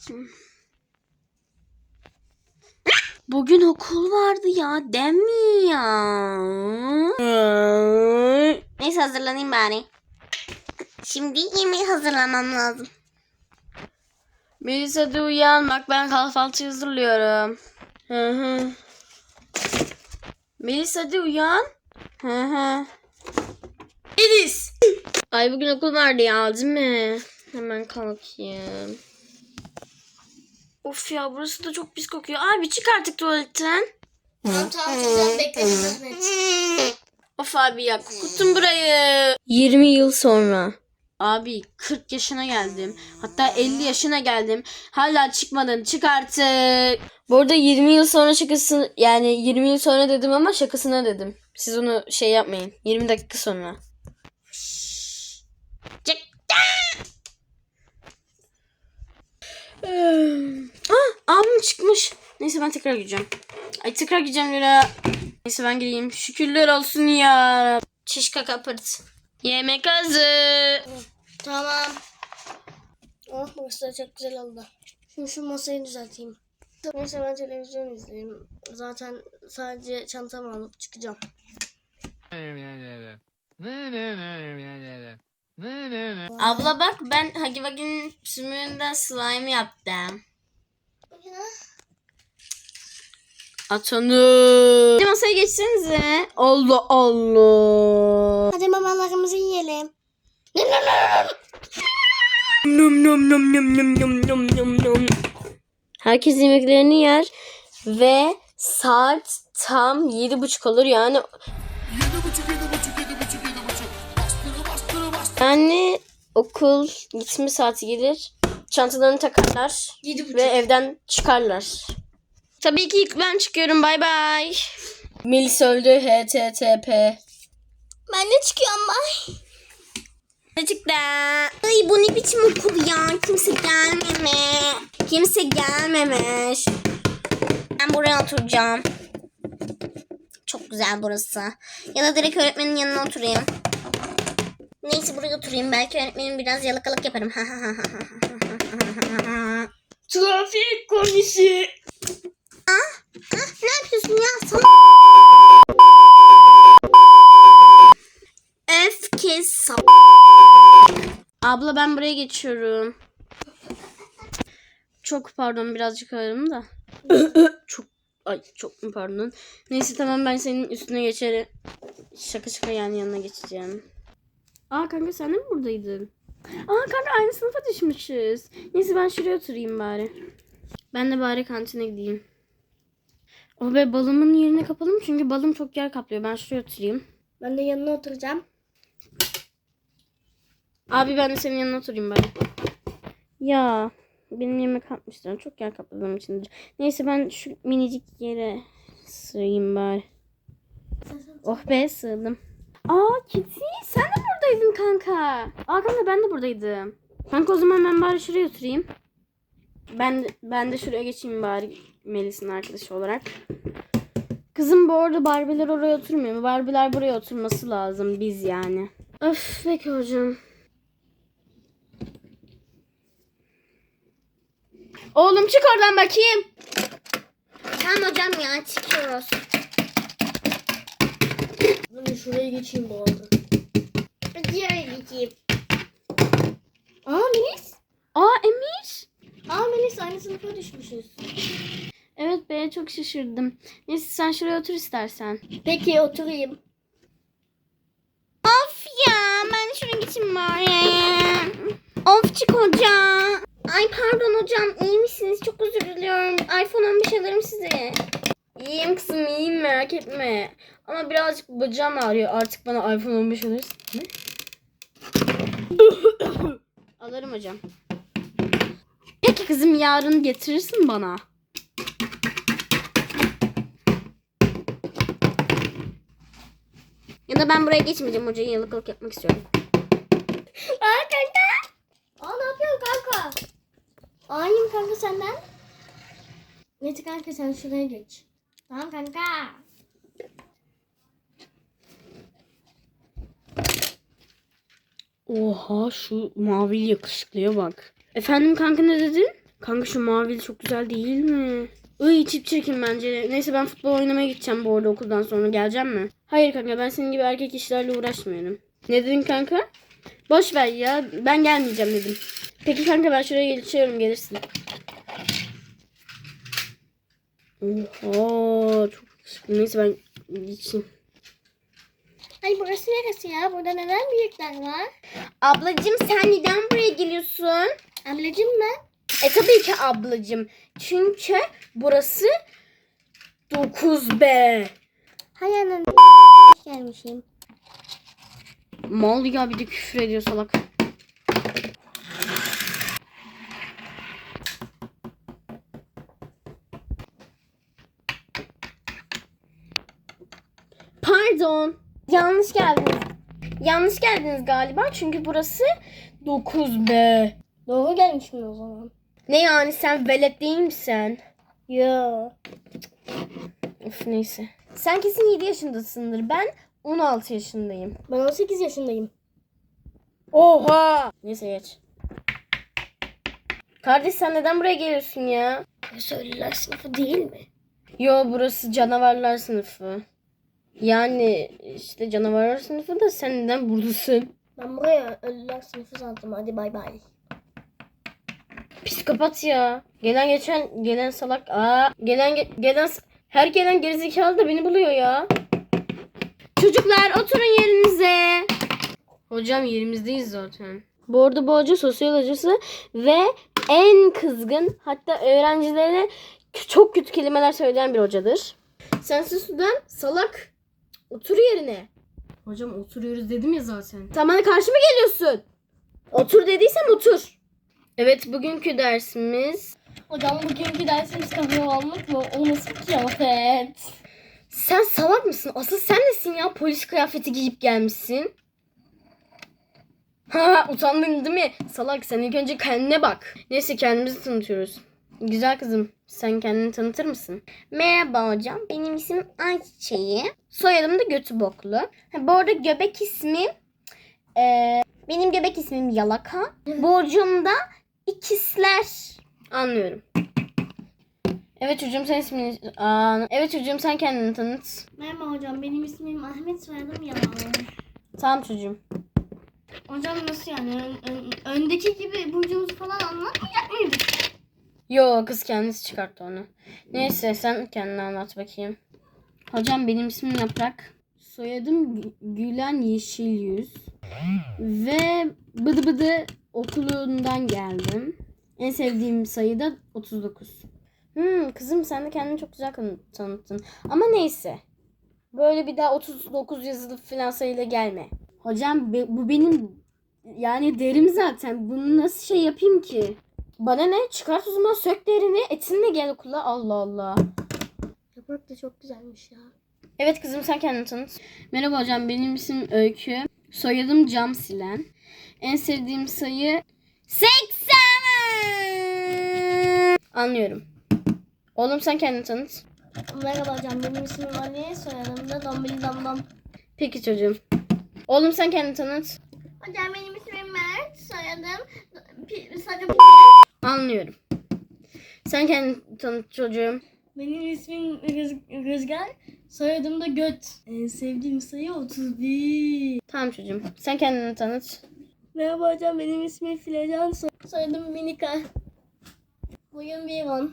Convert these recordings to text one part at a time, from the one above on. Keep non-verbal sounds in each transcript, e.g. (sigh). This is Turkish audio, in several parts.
bakayım. Bugün okul vardı ya değil mi ya? Neyse hazırlanayım bari. Şimdi yemeği hazırlamam lazım. Melis hadi uyan. Bak ben kahvaltı hazırlıyorum. Hı hı. Melis hadi uyan. Hı hı. Melis. Ay bugün okul vardı ya değil mi? Hemen kalkayım. Of ya burası da çok pis kokuyor. Abi çık artık tuvaletten. Tamam tamam çocuğum bekle zahmet. Of abi ya kokuttun burayı. 20 yıl sonra. Abi 40 yaşına geldim. Hatta 50 yaşına geldim. Hala çıkmadın. Çık artık. Bu arada 20 yıl sonra şakası yani 20 yıl sonra dedim ama şakasına dedim. Siz onu şey yapmayın. 20 dakika sonra. Ah, abim çıkmış. Neyse ben tekrar gideceğim. Ay tekrar gideceğim Lira. Neyse ben gideyim. Şükürler olsun ya. Çiş kaka pırt. Yemek hazır. Tamam. Oh burası da çok güzel oldu. Şimdi şu masayı düzelteyim. Neyse ben televizyon izleyeyim. Zaten sadece çantamı alıp çıkacağım. Abla bak ben Hagi Vagi'nin sümüğünden slime yaptım. At onu. Hadi masaya geçsenize. Allah Allah. Hadi mamalarımızı yiyelim. Num num num num num num num num num. Herkes yemeklerini yer ve saat tam yedi buçuk olur yani. Yani okul gitme saati gelir. Çantalarını takarlar Yedi buçuk. ve evden çıkarlar. Tabii ki ilk ben çıkıyorum. Bay bay. Melis öldü. HTTP. Ben de çıkıyorum bay. Ne çıktı? Ay bu ne biçim okul ya? Kimse gelmemiş. Kimse gelmemiş. Ben buraya oturacağım. Çok güzel burası. Ya da direkt öğretmenin yanına oturayım. Neyse buraya oturayım. Belki öğretmenim biraz yalakalık yaparım. Trafik polisi. ah, ne yapıyorsun ya? Sana... Öfke sap. Abla ben buraya geçiyorum. Çok pardon birazcık ağırım da. çok ay çok mu pardon. Neyse tamam ben senin üstüne geçerim. Şaka şaka yani yanına geçeceğim. Aa kanka sen de mi buradaydın? Aa kanka aynı sınıfa düşmüşüz. Neyse ben şuraya oturayım bari. Ben de bari kantine gideyim. O be balımın yerine kapalım çünkü balım çok yer kaplıyor. Ben şuraya oturayım. Ben de yanına oturacağım. Abi ben de senin yanına oturayım bari. Ya benim yerime kapmışlar. Çok yer kapladığım içindir. Neyse ben şu minicik yere sığayım bari. Oh be sığdım. Aa Kitty sen de buradaydın kanka. Aa kanka ben de buradaydım. Kanka o zaman ben bari şuraya oturayım. Ben ben de şuraya geçeyim bari Melis'in arkadaşı olarak. Kızım bu arada Barbie'ler oraya oturmuyor mu? Barbie'ler buraya oturması lazım biz yani. Öf peki hocam. Oğlum çık oradan bakayım. Tamam hocam ya çıkıyoruz. Ben şuraya geçeyim bu arada. Diğer geçeyim. Aa Melis. Aa Emir. Aa Melis aynı sınıfa düşmüşüz. Evet be çok şaşırdım. Neyse sen şuraya otur istersen. Peki oturayım. Of ya ben şuraya geçeyim bari. Of çık hocam. Ay pardon hocam iyi misiniz? Çok özür diliyorum. iPhone 15 alırım size. İyiyim kızım iyiyim merak etme. Ama birazcık bacağım ağrıyor. Artık bana iPhone 15 alırsın. Ne? Alırım hocam. Peki kızım yarın getirirsin bana. Ya da ben buraya geçmeyeceğim. Hocaya yalıkılık yapmak istiyorum. Aa kanka. Aa ne yapıyorsun kanka? İyiyim kanka senden. Neyse kanka sen şuraya geç. Tamam kanka. Oha şu mavili yakışıklıya bak. Efendim kanka ne dedin? Kanka şu mavili çok güzel değil mi? Iy çip çirkin bence. Neyse ben futbol oynamaya gideceğim bu arada okuldan sonra. Geleceğim mi? Hayır kanka ben senin gibi erkek işlerle uğraşmıyorum. Ne dedin kanka? Boş ver ya. Ben gelmeyeceğim dedim. Peki kanka ben şuraya geçiyorum gelirsin. Oha çok yakışıklı. Neyse ben geçeyim. Ay burası neresi ya? Burada neden büyükler var? Ablacım sen neden buraya geliyorsun? Ablacım mı? E tabii ki ablacım. Çünkü burası 9B. Hay anam. gelmişim. Mal ya bir de küfür ediyor salak. Pardon. Yanlış geldiniz. Yanlış geldiniz galiba çünkü burası 9B. Doğru gelmişim o zaman. Ne yani sen velet değil misin? Yo. Of neyse. Sen kesin 7 yaşındasındır. Ben 16 yaşındayım. Ben 18 yaşındayım. Oha! Neyse geç. Kardeş sen neden buraya geliyorsun ya? Burası ölüler sınıfı değil mi? Yo burası canavarlar sınıfı. Yani işte canavarlar sınıfı da sen neden buradasın? Ben buraya ölüler sınıfı sandım. Hadi bay bay. Psikopat ya. Gelen geçen gelen salak. Aa gelen ge- gelen her gelen gerizekalı da beni buluyor ya. Çocuklar oturun yerinize. Hocam yerimizdeyiz zaten. Bu arada bu hoca sosyal hocası ve en kızgın hatta öğrencilere çok kötü kelimeler söyleyen bir hocadır. Sensiz sudan salak. Otur yerine. Hocam oturuyoruz dedim ya zaten. Sen bana karşı mı geliyorsun? Otur dediysem otur. Evet bugünkü dersimiz Hocam bugünkü dersimiz kahramanlık mı? O nasıl kıyafet? Sen salak mısın? Asıl sen nesin ya? Polis kıyafeti giyip gelmişsin. Ha utandın değil mi? Salak sen ilk önce kendine bak. Neyse kendimizi tanıtıyoruz. Güzel kızım sen kendini tanıtır mısın? Merhaba hocam. Benim ismim Ayçiçeği. Soyadım da Götü Boklu. Ha, bu arada göbek ismim eee, benim göbek ismim Yalaka. Borcum da ikizler. Anlıyorum. Evet çocuğum sen ismini... Aa, evet çocuğum sen kendini tanıt. Merhaba hocam. Benim ismim Ahmet soyadım ya. Tamam çocuğum. Hocam nasıl yani? Ön- ön- öndeki gibi burcumuzu falan anlatmayacak mıydık? Yo kız kendisi çıkarttı onu. Neyse sen kendini anlat bakayım. Hocam benim ismim Yaprak. Soyadım Gü- Gülen Yeşil Yüz. Ve bıdı bıdı okulundan geldim. En sevdiğim sayı da 39. Hmm, kızım sen de kendini çok güzel tanıttın. Ama neyse. Böyle bir daha 39 yazılı falan sayıyla gelme. Hocam bu benim yani derim zaten. Bunu nasıl şey yapayım ki? Bana ne? Çıkart o zaman sök derini. Etinle gel okula. Allah Allah. Yaprak da çok güzelmiş ya. Evet kızım sen kendini tanıt. Merhaba hocam benim isim Öykü. Soyadım Cam Silen. En sevdiğim sayı 80. Anlıyorum. Oğlum sen kendini tanıt. Merhaba hocam. Benim ismim Ali. Soyadım da Dombili Dom Dom. Peki çocuğum. Oğlum sen kendini tanıt. Hocam benim ismim Mert. Soyadım Sarı Anlıyorum. Sen kendini tanıt çocuğum. Benim ismim Rüz- Rüzgar. Soyadım da Göt. En sevdiğim sayı 31. Tamam çocuğum. Sen kendini tanıt. Merhaba hocam benim ismim Filecan. Soy- Soyadım Minika. Boyum 1.10.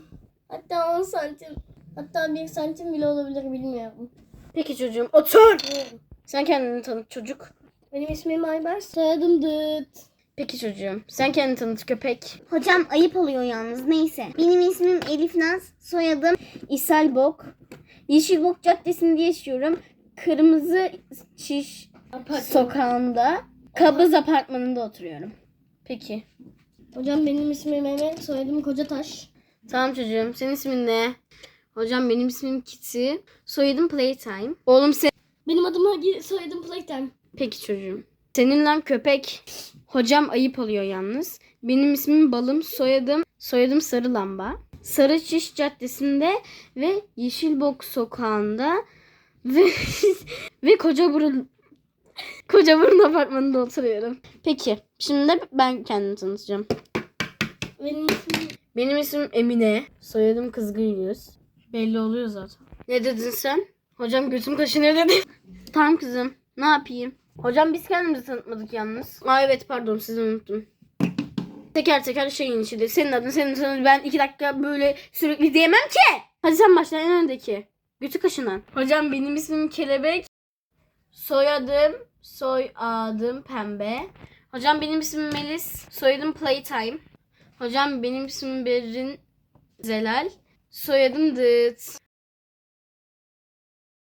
Hatta 10 santim. Hatta 1 santim bile olabilir bilmiyorum. Peki çocuğum. Otur. Sen kendini tanıt çocuk. Benim ismim Aybar. Soyadım Dıt. Peki çocuğum. Sen kendini tanıt köpek. Hocam ayıp oluyor yalnız. Neyse. Benim ismim Elif Naz. Soyadım İshal Bok. Yeşilbok Caddesi'nde yaşıyorum. Kırmızı Çiş sokağında. Kabız apartmanında oturuyorum. Peki. Hocam benim ismim Mehmet. Soyadım Kocataş. Tamam çocuğum. Senin ismin ne? Hocam benim ismim Kitty. Soyadım Playtime. Oğlum sen... Benim adım Hagi. Soyadım Playtime. Peki çocuğum. Senin lan köpek. Hocam ayıp oluyor yalnız. Benim ismim Balım. Soyadım soyadım Sarı Lamba. Sarıçiş Caddesi'nde ve Yeşilbok Sokağı'nda ve (laughs) ve Kocaburun Kocaburun apartmanında oturuyorum. Peki, şimdi de ben kendimi tanıtacağım. Benim ismim Benim ismim Emine. Soyadım Kızgın Yüz. Belli oluyor zaten. Ne dedin sen? Hocam götüm kaşınıyor dedi. tamam kızım. Ne yapayım? Hocam biz kendimizi tanıtmadık yalnız. Aa evet pardon sizi unuttum. Teker teker şeyin içinde. Senin adın senin adın. Ben iki dakika böyle sürekli diyemem ki. Hadi sen başla en öndeki. Götü kaşınan. Hocam benim ismim Kelebek. Soyadım soyadım Pembe. Hocam benim ismim Melis. Soyadım Playtime. Hocam benim ismim Berrin Zelal. Soyadım Dıt.